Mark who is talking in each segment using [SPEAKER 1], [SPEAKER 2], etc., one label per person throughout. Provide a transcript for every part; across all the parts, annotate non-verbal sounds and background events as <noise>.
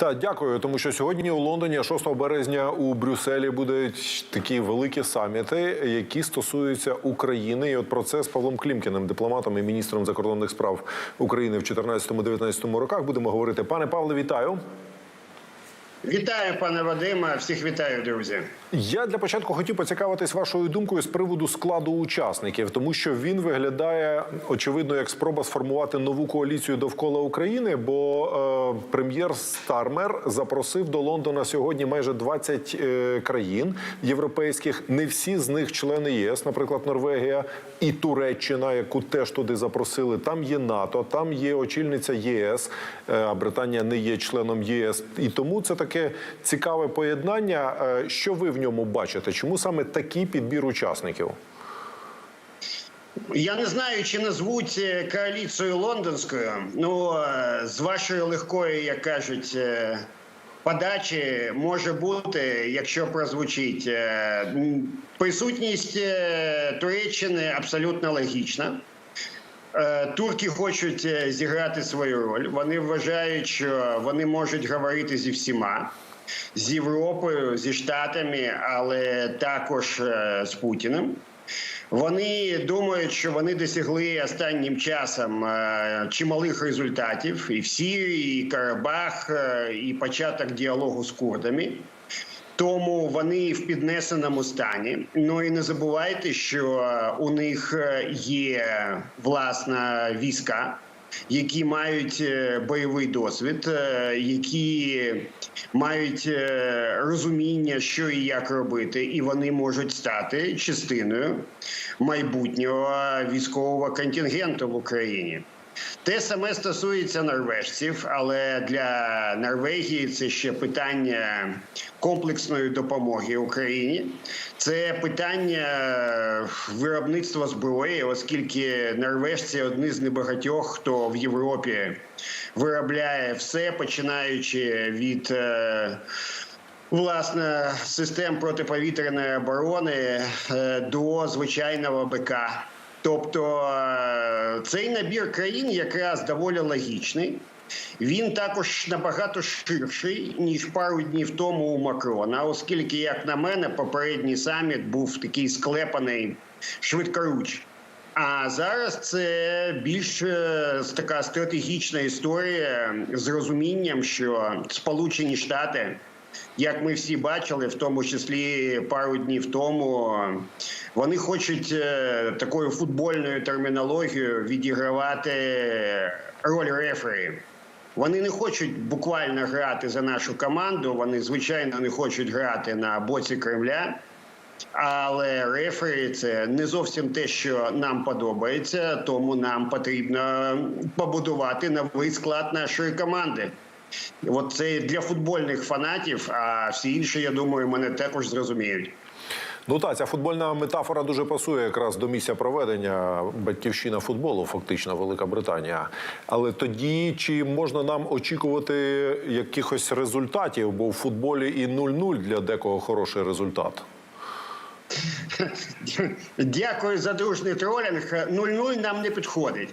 [SPEAKER 1] Та дякую, тому що сьогодні у Лондоні, а 6 березня у Брюсселі будуть такі великі саміти, які стосуються України. І от про це з Павлом Клімкіним, дипломатом і міністром закордонних справ України в 2014-2019 роках будемо говорити. Пане Павле, вітаю.
[SPEAKER 2] Вітаю, пане Вадиме. Всіх вітаю, друзі.
[SPEAKER 1] Я для початку хотів поцікавитись вашою думкою з приводу складу учасників, тому що він виглядає очевидно як спроба сформувати нову коаліцію довкола України. Бо е, прем'єр Стармер запросив до Лондона сьогодні майже 20 е, країн європейських. Не всі з них члени ЄС, наприклад, Норвегія і Туреччина, яку теж туди запросили. Там є НАТО, там є очільниця ЄС. е, Британія не є членом ЄС, і тому це таке цікаве поєднання. Е, Що ви в ньому бачите? Чому саме такий підбір учасників?
[SPEAKER 2] Я не знаю, чи назвуть е, коаліцію лондонською. Ну е, з вашої легкої, як кажуть, подачі може бути, якщо прозвучить присутність Туреччини абсолютно логічна. Е, Турки хочуть е, зіграти свою роль. Вони вважають, що вони можуть говорити зі всіма, з Європою, зі Штатами, але також е, з Путіним. Вони думають, що вони досягли останнім часом чималих результатів і в Сирії, і Карабах, і початок діалогу з курдами. Тому вони в піднесеному стані. Ну і не забувайте, що у них е, є власна війська, які мають е, бойовий досвід, е, які мають е, розуміння, що і як робити, і вони можуть стати частиною майбутнього військового контингенту в Україні. Те саме стосується норвежців, але для Норвегії це ще питання комплексної допомоги Україні. Це питання виробництва зброї, оскільки норвежці одні з небагатьох, хто в Європі виробляє все, починаючи від. е, Власне, систем протиповітряної оборони е, до звичайного БК. Тобто е, цей набір країн якраз доволі логічний. Він також набагато ширший ніж пару днів тому у Макрона, оскільки, як на мене, попередній саміт був такий склепаний швидкоруч. А зараз це більш е, така стратегічна історія з розумінням, що Сполучені Штати як ми всі бачили, в тому числі пару днів тому, вони хочуть е, такою футбольною термінологією відігравати роль рефері. Вони не хочуть буквально грати за нашу команду. Вони звичайно не хочуть грати на боці Кремля. Але рефері це не зовсім те, що нам подобається, тому нам потрібно побудувати новий склад нашої команди. От це для футбольних фанатів, а всі інші, я думаю, мене також зрозуміють.
[SPEAKER 1] Ну так, ця футбольна метафора дуже пасує якраз до місця проведення батьківщина футболу, фактично Велика Британія. Але тоді чи можна нам очікувати якихось результатів? Бо в футболі і 0-0 для декого хороший результат.
[SPEAKER 2] Дякую за дружний тролінг. 0-0 нам не підходить.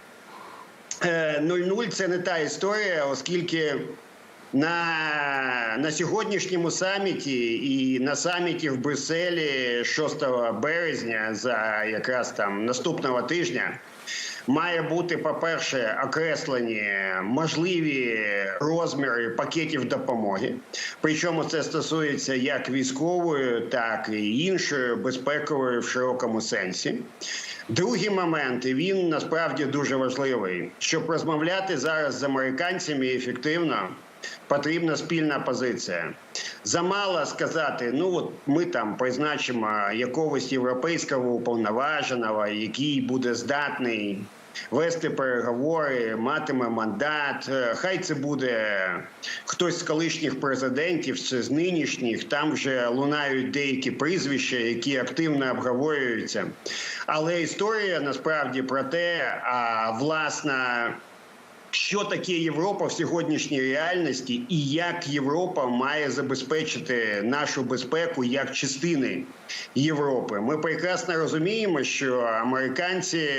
[SPEAKER 2] Е, 0-0 це не та історія, оскільки на, на сьогоднішньому саміті і на саміті в Брюсселі 6 березня за якраз там наступного тижня. Має бути, по-перше, окреслені можливі розміри пакетів допомоги. Причому це стосується як військової, так і іншої безпекової в широкому сенсі. Другий момент, і він насправді дуже важливий, щоб розмовляти зараз з американцями ефективно. Потрібна спільна позиція. Замало сказати, ну от ми там призначимо якогось європейського уповноваженого, який буде здатний вести переговори, матиме мандат. Е, Хай це буде хтось з колишніх президентів, чи з нинішніх. Там вже лунають деякі прізвища, які активно обговорюються. Але історія насправді про те, а власна. Що таке Європа в сьогоднішній реальності, і як Європа має забезпечити нашу безпеку як частини Європи? Ми прекрасно розуміємо, що американці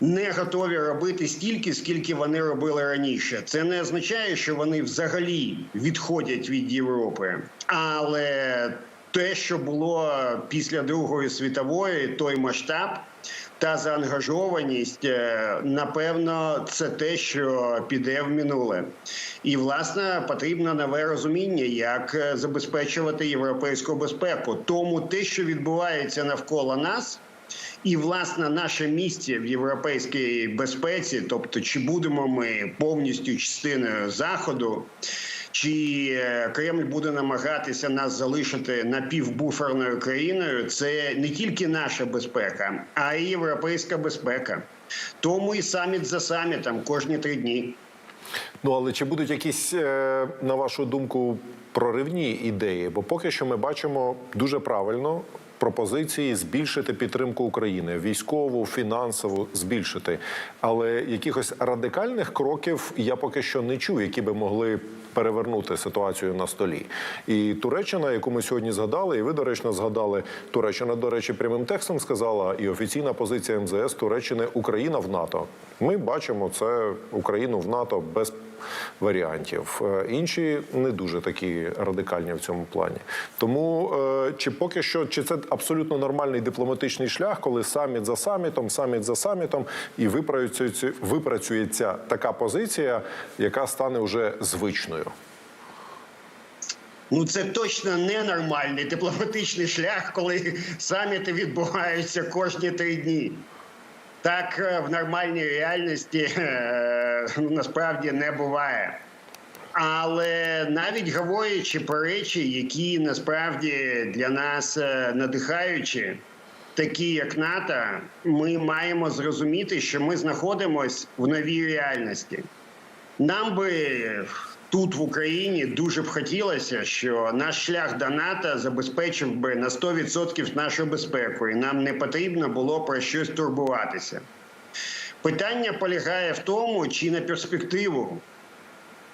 [SPEAKER 2] не готові робити стільки, скільки вони робили раніше. Це не означає, що вони взагалі відходять від Європи, але те, що було після Другої світової, той масштаб та заангажованість, е, напевно, це те, що піде в минуле. І власне потрібно нове розуміння, як е, забезпечувати європейську безпеку. Тому те, що відбувається навколо нас. І власне наше місце в європейській безпеці, тобто чи будемо ми повністю частиною заходу, чи е, Кремль буде намагатися нас залишити напівбуферною країною, це не тільки наша безпека, а й європейська безпека. Тому і саміт за самітом кожні три дні.
[SPEAKER 1] Ну але чи будуть якісь, е, на вашу думку, проривні ідеї? Бо поки що ми бачимо дуже правильно. Пропозиції збільшити підтримку України військову, фінансову збільшити, але якихось радикальних кроків я поки що не чув, які би могли перевернути ситуацію на столі. І Туреччина, яку ми сьогодні згадали, і ви доречно згадали. Туреччина, до речі, прямим текстом сказала, і офіційна позиція МЗС Туреччини Україна в НАТО. Ми бачимо це Україну в НАТО без варіантів. Е, Інші не дуже такі радикальні в цьому плані. Тому е, чи поки що, чи це абсолютно нормальний дипломатичний шлях, коли саміт за самітом, саміт за самітом, і випрацюється, випрацюється така позиція, яка стане вже звичною.
[SPEAKER 2] Ну це точно не нормальний дипломатичний шлях, коли саміти відбуваються кожні три дні. Так е, в нормальній реальності е, ну, насправді не буває. Але навіть говорячи про речі, які насправді для нас е, надихаючі, такі як НАТО, ми маємо зрозуміти, що ми знаходимося в новій реальності. Нам би тут в Україні дуже б хотілося, що наш шлях до НАТО забезпечив би на 100% нашу безпеку, і нам не потрібно було про щось турбуватися. Питання полягає в тому, чи на перспективу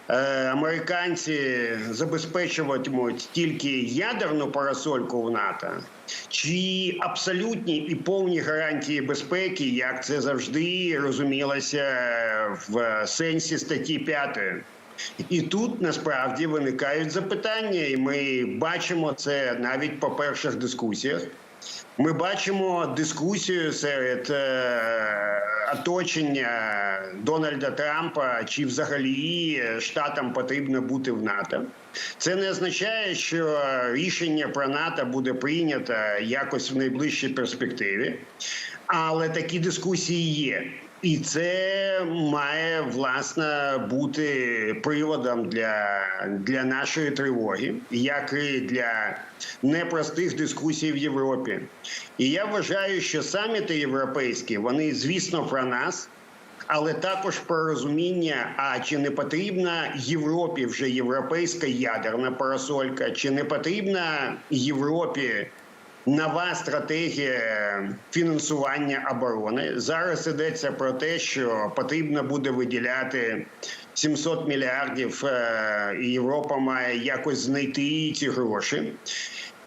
[SPEAKER 2] е, американці забезпечуватимуть тільки ядерну парасольку в НАТО, чи абсолютні і повні гарантії безпеки, як це завжди розумілося в сенсі статті 5. І тут насправді виникають запитання, і ми бачимо це навіть по перших дискусіях. Ми бачимо дискусію серед е, оточення Дональда Трампа, чи взагалі штатам потрібно бути в НАТО. Це не означає, що рішення про НАТО буде прийнято якось в найближчій перспективі, але такі дискусії є. І це має власне бути приводом для, для нашої тривоги, як і для непростих дискусій в Європі. І я вважаю, що саміти європейські вони, звісно, про нас. Але також про розуміння, а чи не потрібна Європі вже європейська ядерна парасолька, чи не потрібна Європі нова стратегія фінансування оборони. Зараз йдеться про те, що потрібно буде виділяти 700 мільярдів, е, і Європа має якось знайти ці гроші.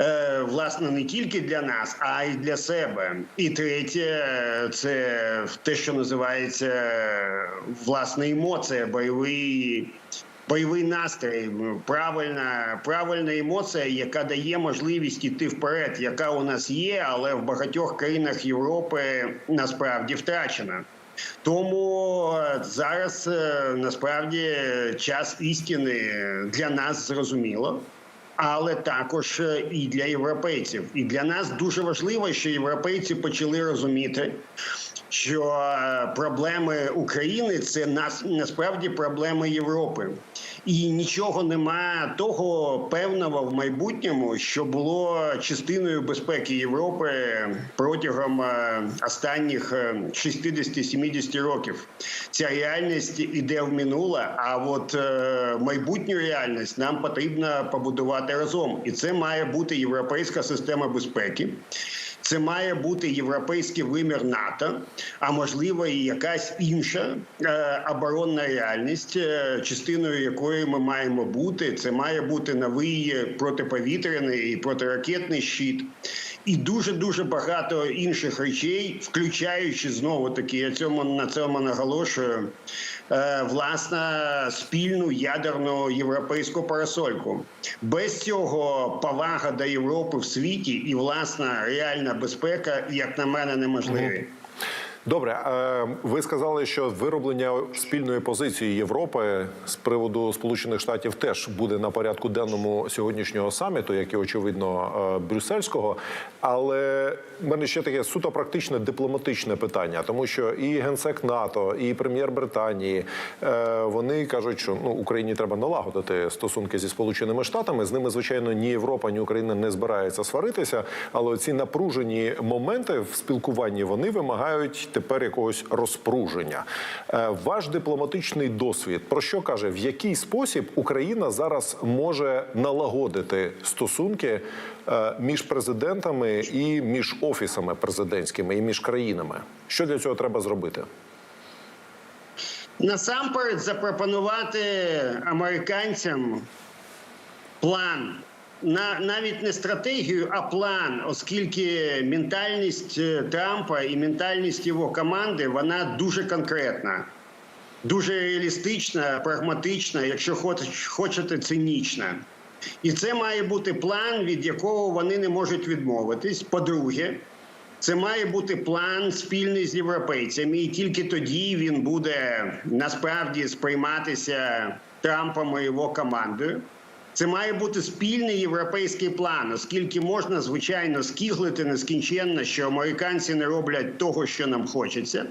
[SPEAKER 2] Е, Власне, не тільки для нас, а й для себе. І третє, це те, що називається власне емоція, бойовий бойовий настрій, правильна, правильна емоція, яка дає можливість іти вперед, яка у нас є, але в багатьох країнах Європи насправді втрачена. Тому зараз е, насправді час істини для нас зрозуміло. Але також е, і для європейців, і для нас дуже важливо, що європейці почали розуміти, що е, проблеми України це нас насправді проблеми Європи, і нічого нема того певного в майбутньому, що було частиною безпеки Європи протягом е, останніх е, 60-70 років. Ця реальність іде в минуле. А от е, майбутню реальність нам потрібно побудувати разом, і це має бути європейська система безпеки. Це має бути європейський вимір НАТО, а можливо і якась інша е, оборонна реальність, е, частиною якої ми маємо бути. Це має бути новий протиповітряний і протиракетний щит. І дуже дуже багато інших речей, включаючи знову таки, я цьому на цьому наголошую. е, Власне, спільну ядерну європейську парасольку. Без цього повага до Європи в світі і власна реальна безпека, як на мене, неможливі.
[SPEAKER 1] Добре, ви сказали, що вироблення спільної позиції Європи з приводу Сполучених Штатів теж буде на порядку денному сьогоднішнього саміту, як і очевидно брюссельського. Але в мене ще таке суто практичне дипломатичне питання, тому що і генсек НАТО, і прем'єр Британії е, вони кажуть, що ну Україні треба налагодити стосунки зі Сполученими Штатами. З ними, звичайно, ні Європа, ні Україна не збирається сваритися. Але ці напружені моменти в спілкуванні вони вимагають тепер якогось розпруження. Е, Ваш дипломатичний досвід про що каже, в який спосіб Україна зараз може налагодити стосунки е, між президентами і між офісами президентськими і між країнами? Що для цього треба зробити?
[SPEAKER 2] Насамперед запропонувати американцям план. На навіть не стратегію, а план, оскільки ментальність е, Трампа і ментальність його команди вона дуже конкретна, дуже реалістична, прагматична, якщо хоч- хочете, цинічна. І це має бути план, від якого вони не можуть відмовитись. По-друге, це має бути план спільний з європейцями, і тільки тоді він буде насправді сприйматися Трампом і його командою. Це має бути спільний європейський план, оскільки можна звичайно скіглити нескінченно, що американці не роблять того, що нам хочеться.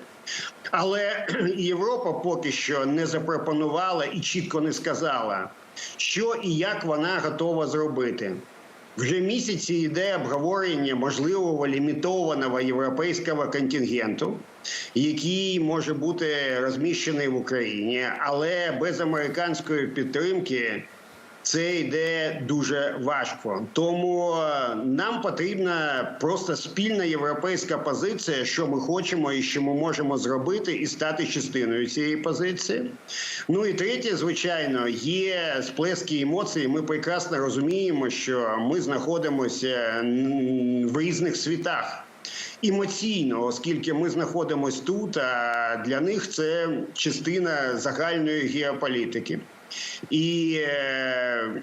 [SPEAKER 2] Але <clears throat> Європа поки що не запропонувала і чітко не сказала, що і як вона готова зробити. Вже місяці йде обговорення можливого лімітованого європейського контингенту, який може бути розміщений в Україні, але без американської підтримки це йде дуже важко. Тому е, нам потрібна просто спільна європейська позиція, що ми хочемо і що ми можемо зробити, і стати частиною цієї позиції. Ну і третє, звичайно, є сплески емоцій. Ми прекрасно розуміємо, що ми знаходимося в різних світах. Емоційно, оскільки ми знаходимося тут, а для них це частина загальної геополітики. І е,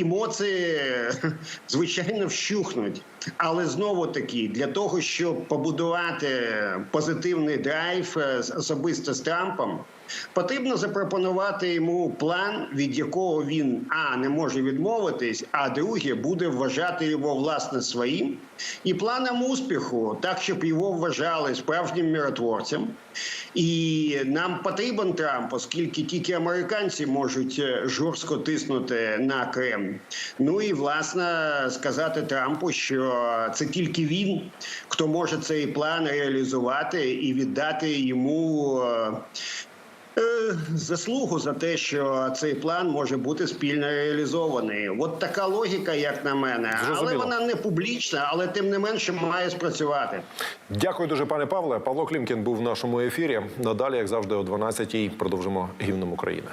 [SPEAKER 2] емоції, <laughs> звичайно, вщухнуть. Але знову таки, для того, щоб побудувати позитивний драйв е, особисто з Трампом, потрібно запропонувати йому план, від якого він а не може відмовитись, а друге буде вважати його власне своїм, і планом успіху, так щоб його вважали справжнім миротворцем. І нам потрібен Трамп, оскільки тільки американці можуть е, жорстко тиснути на Кремль. Ну і власне сказати Трампу, що це тільки він, хто може цей план реалізувати і віддати йому. Е, Заслугу за те, що цей план може бути спільно реалізований. От така логіка, як на мене, але вона не публічна, але тим не менше має спрацювати.
[SPEAKER 1] Дякую дуже, пане Павле. Павло Клімкін був в нашому ефірі. Надалі, як завжди, о 12-й продовжимо гімном України.